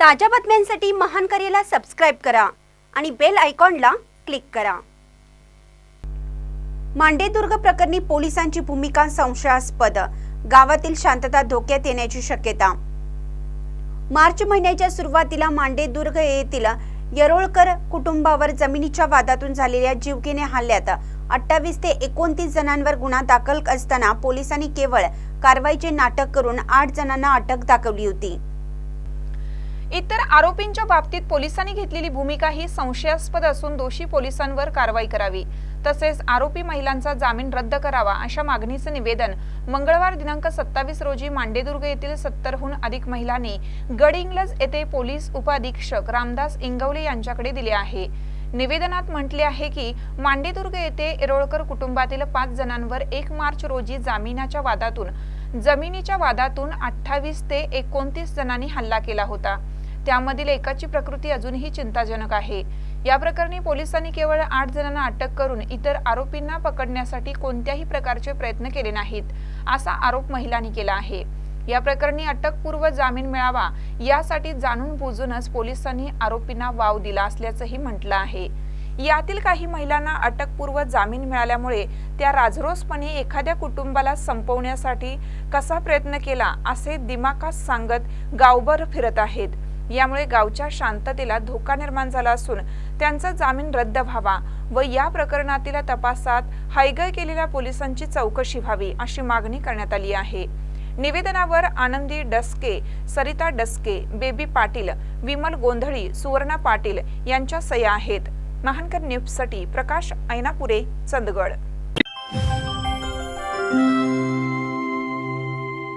ताज्या बातम्यांसाठी महान करेला सबस्क्राईब करा आणि बेल आयकॉनला क्लिक करा. मांडेदुर्ग प्रकरणी पोलिसांची भूमिका संशयास्पद. गावातील शांतता धोक्यात येण्याची शक्यता. मार्च महिन्याच्या सुरुवातीला मांडेदुर्ग येथील येरोळकर कुटुंबावर जमिनीच्या वादातून झालेल्या जीवकेने हल्ल्यात अठ्ठावीस ते एकोणतीस जणांवर गुन्हा दाखल असताना पोलिसांनी केवळ कारवाईचे नाटक करून आठ जणांना अटक दाखवली होती. इतर आरोपींच्या बाबतीत पोलिसांनी घेतलेली भूमिका ही संशयास्पद असून दोषी पोलिसांवर कारवाई करावी. तसेच आरोपी महिलांचा जामीन रद्द करावा अशा मागणीचे निवेदन मंगळवार दिनांक सत्तावीस रोजी मांडेदुर्ग येथील सत्तरहून अधिक महिलांनी गडहिंग्लज येथे पोलीस उपअधीक्षक रामदास इंगवले यांच्याकडे दिले आहे. निवेदनात म्हटले आहे की मांडेदुर्ग येथे येरोळकर कुटुंबातील पाच जणांवर एक मार्च रोजी जामिनाच्या वादातून जमिनीच्या वादातून अठ्ठावीस ते एकोणतीस जणांनी हल्ला केला होता. त्यामधील एकाची प्रकृती अजूनही चिंताजनक आहे. या प्रकरणी पोलिसांनी केवळ आठ जणांना अटक करून इतर आरोपींना पकडण्यासाठी कोणत्याही प्रकारचे प्रयत्न केले नाहीत असा आरोप महिलांनी केला आहे. या प्रकरणी अटकपूर्व जामीन मिळावा यासाठी जाणून बुजूनच पोलिसांनी आरोपींना वाव दिला असल्याचंही म्हटलं आहे. यातील काही महिलांना अटकपूर्व जामीन मिळाल्यामुळे त्या राजरोसपणे एखाद्या कुटुंबाला संपवण्यासाठी कसा प्रयत्न केला असे दिमाकास सांगत गावभर फिरत आहेत. यामुळे गावच्या शांततेला धोका निर्माण झाला असून त्यांचा जामीन रद्द व्हावा व या प्रकरणातील तपासात हायगय केलेल्या पोलिसांची चौकशी व्हावी अशी मागणी करण्यात आली आहे. निवेदनावर आनंदी डस्के सरिता डस्के बेबी पाटील विमल गोंधळी सुवर्णा पाटील यांच्या सया आहेत. महानकर न्यूजसाठी प्रकाश ऐनापुरे चंदगड.